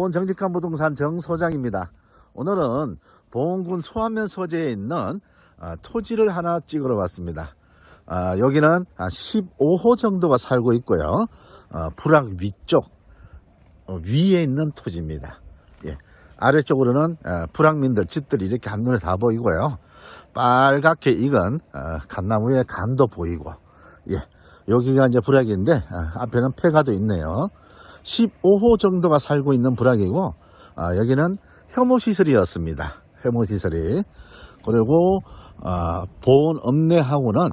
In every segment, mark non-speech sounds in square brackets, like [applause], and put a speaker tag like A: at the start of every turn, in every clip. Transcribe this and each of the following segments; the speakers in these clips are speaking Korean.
A: 보은 정직한 부동산 정 소장입니다. 오늘은 보은군 소안면 소재에 있는 아, 토지를 하나 찍으러 왔습니다. 아, 여기는 15호 정도가 살고 있고요. 아, 불악 위쪽 어, 위에 있는 토지입니다. 예. 아래쪽으로는 아, 불악민들 집들이 이렇게 한눈에 다 보이고요. 빨갛게 익은 아, 감나무의 간도 보이고 예. 여기가 이제 불악인데 아, 앞에는 폐가도 있네요. 15호 정도가 살고 있는 불악이고 아, 여기는 혐오시설이었습니다. 혐오시설이 그리고 아, 보온 읍내하고는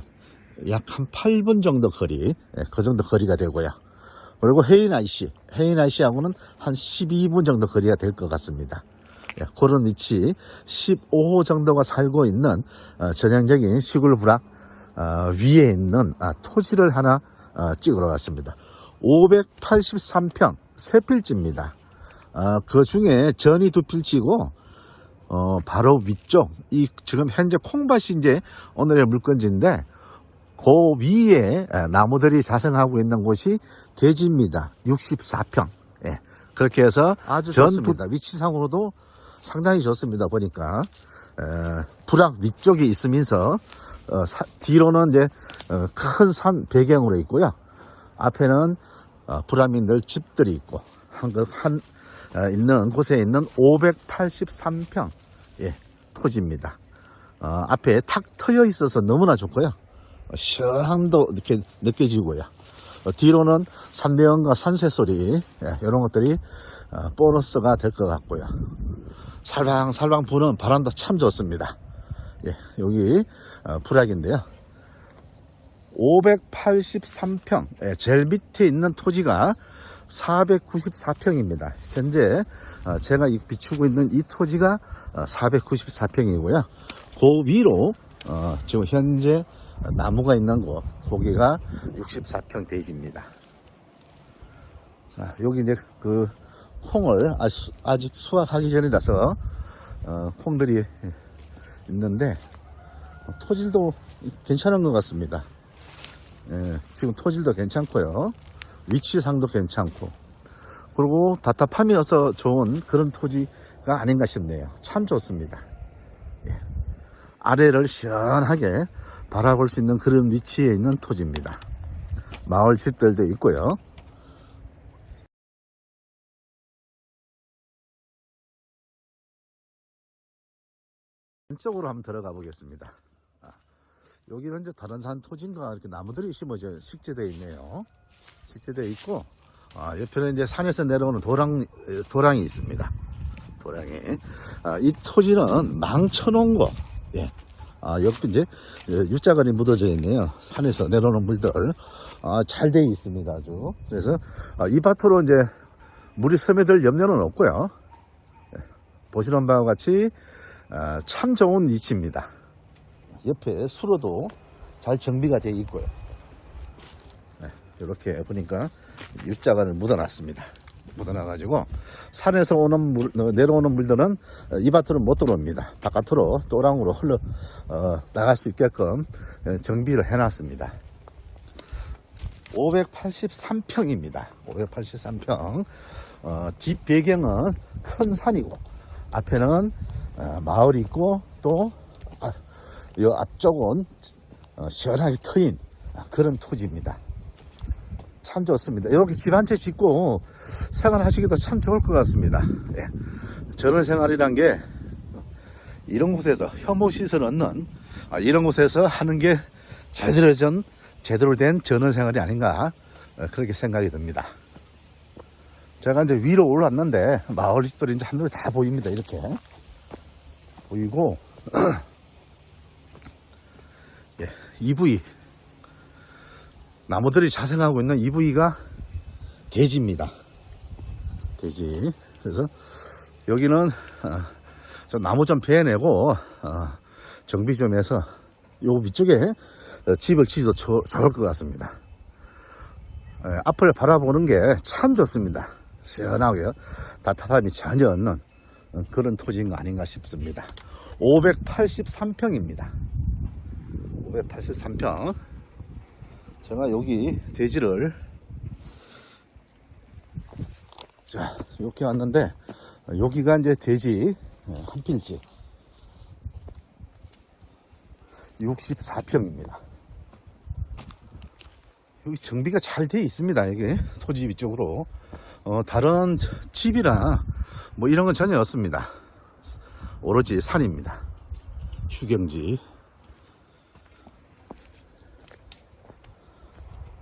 A: 약 한 8분 정도 거리 예, 그 정도 거리가 되고요. 그리고 해인 IC하고는 한 12분 정도 거리가 될 것 같습니다. 예, 그런 위치 15호 정도가 살고 있는 어, 전형적인 시골 불악 어, 위에 있는 아, 토지를 하나 어, 찍으러 왔습니다. 583평 세 필지입니다. 어, 그 중에 전이 두 필지고 어, 바로 위쪽 이 지금 현재 콩밭이 이제 오늘의 물건지인데 그 위에 에, 나무들이 자생하고 있는 곳이 대지입니다. 64평. 예. 그렇게 해서
B: 아주
A: 전
B: 좋습니다.
A: 부- 위치상으로도 상당히 좋습니다. 보니까 에, 불악 위쪽에 있으면서 어, 사- 뒤로는 이제 어, 큰 산 배경으로 있고요. 앞에는 어, 불악민들 집들이 있고 한, 그- 한 어, 있는 곳에 있는 583평 예, 토지입니다. 어, 앞에 탁 트여 있어서 너무나 좋고요. 어, 시원함도 이렇게 느껴지고요. 어, 뒤로는 산대원과 산새 소리 예, 이런 것들이 어, 보너스가 될 것 같고요. 살방살방 부는 바람도 참 좋습니다. 예, 여기 어, 불악인데요. 583평 예, 제일 밑에 있는 토지가 494평입니다. 현재 어, 제가 이 비추고 있는 이 토지가 494평이고요. 그 위로 어, 지금 현재 나무가 있는 곳 거기가 64평 대지입니다. 아, 여기 이제 그 콩을 아직 수확하기 전이라서 어, 콩들이 있는데 어, 토질도 괜찮은 것 같습니다. 예, 지금 토질도 괜찮고요. 위치상도 괜찮고 그리고 답답함이어서 좋은 그런 토지가 아닌가 싶네요. 참 좋습니다. 예. 아래를 시원하게 바라볼 수 있는 그런 위치에 있는 토지입니다. 마을 집들도 있고요. 왼쪽으로 한번 들어가 보겠습니다. 아, 여기는 이제 다른 산 토지인가 이렇게 나무들이 심어져 식재되어 있네요. 식재되어 있고 아, 옆에는 이제 산에서 내려오는 도랑 도랑이 있습니다. 도랑이 아, 이 토지는 망쳐놓은 거. 예. 아, 옆에 이제 유자간이 묻어져 있네요. 산에서 내려오는 물들 아, 잘 되어 있습니다. 아주 그래서 아, 이 밭으로 이제 물이 스며들 염려는 없고요. 예. 보시는 바와 같이 아, 참 좋은 위치입니다. 옆에 수로도 잘 정비가 되어 있고요. 네, 이렇게 보니까 U자간을 묻어놨습니다. 묻어놔가지고 산에서 오는 물, 어, 내려오는 물들은 어, 이 밭으로 못 들어옵니다. 바깥으로 또랑으로 흘러 어, 나갈 수 있게끔 어, 정비를 해놨습니다. 583평입니다. 583평. 어, 뒷 배경은 큰 산이고 앞에는 어, 마을이 있고 또 아, 이 앞쪽은 어, 시원하게 트인 그런 토지입니다. 참 좋습니다. 이렇게 집 한 채 짓고 생활하시기도 참 좋을 것 같습니다. 예. 저런 생활이란 게 이런 곳에서 혐오 시설 얻는 아, 이런 곳에서 하는 게 제대로 전 제대로 된 전원 생활이 아닌가 어, 그렇게 생각이 듭니다. 제가 이제 위로 올랐는데 마을 집들이 이제 한눈에 다 보입니다. 이렇게 보이고 [clears throat] 예, EV 나무들이 자생하고 있는 EV가 대지입니다. 대지. 그래서 여기는 어, 좀 나무 좀 베내고 어, 정비 좀 해서 요 위쪽에 어, 집을 지어도 좋- 좋을 것 같습니다. 예, 앞을 바라보는 게 참 좋습니다. 시원하고요. 답답함이 전혀 없는 어, 그런 토지인 거 아닌가 싶습니다. 583평입니다. 583평. 제가 여기 대지를 자, 이렇게 왔는데, 어, 여기가 이제 돼지 어, 한 필지. 64평입니다. 여기 정비가 잘돼 있습니다. 이게 토지 위쪽으로. 어, 다른 저- 집이나 뭐 이런 건 전혀 없습니다. 오로지 산입니다. 휴경지.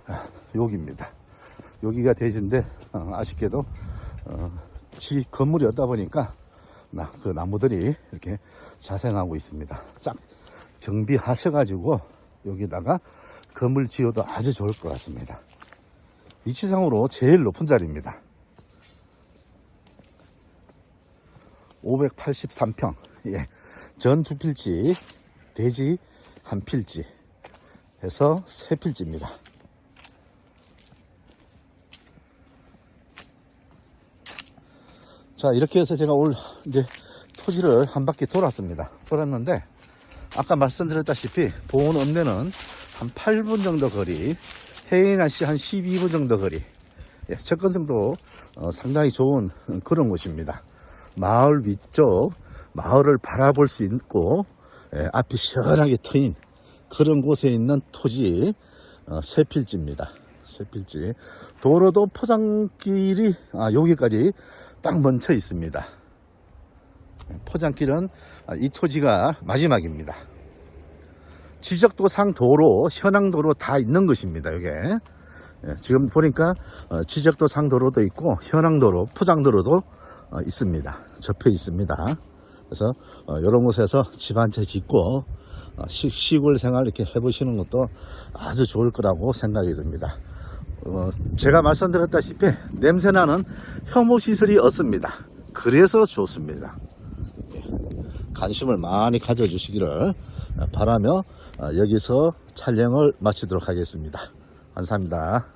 A: 아, 여기입니다. 여기가 돼지인데 어, 아쉽게도 어, 지 건물이 없다 보니까 나, 그 나무들이 이렇게 자생하고 있습니다. 싹 정비하셔가지고 여기다가 건물 지어도 아주 좋을 것 같습니다. 위치상으로 제일 높은 자리입니다. 583평. 예. 전 두 필지, 대지 한 필지 해서 세 필지입니다. 자, 이렇게 해서 제가 오늘 이제 토지를 한 바퀴 돌았습니다. 돌았는데, 아까 말씀드렸다시피, 보온 읍내는 한 8분 정도 거리, 해인아씨 한 12분 정도 거리, 예, 접근성도 어, 상당히 좋은 그런 곳입니다. 마을 위쪽, 마을을 바라볼 수 있고, 예, 앞이 시원하게 트인 그런 곳에 있는 토지, 어, 세 필지입니다. 세 필지. 도로도 포장길이, 아, 여기까지 딱 멈춰 있습니다. 포장길은 아, 이 토지가 마지막입니다. 지적도상 도로, 현황도로 다 있는 것입니다. 이게 예, 지금 보니까 어, 지적도상 도로도 있고 현황도로, 포장도로도 어, 있습니다. 접해 있습니다. 그래서 이런 곳에서 집 한 채 짓고 어, 시, 시골 생활 이렇게 해보시는 것도 아주 좋을 거라고 생각이 듭니다. 어, 제가 말씀드렸다시피 냄새나는 혐오 시설이 없습니다. 그래서 좋습니다. 예, 관심을 많이 가져주시기를 바라며 어, 여기서 촬영을 마치도록 하겠습니다. 감사합니다.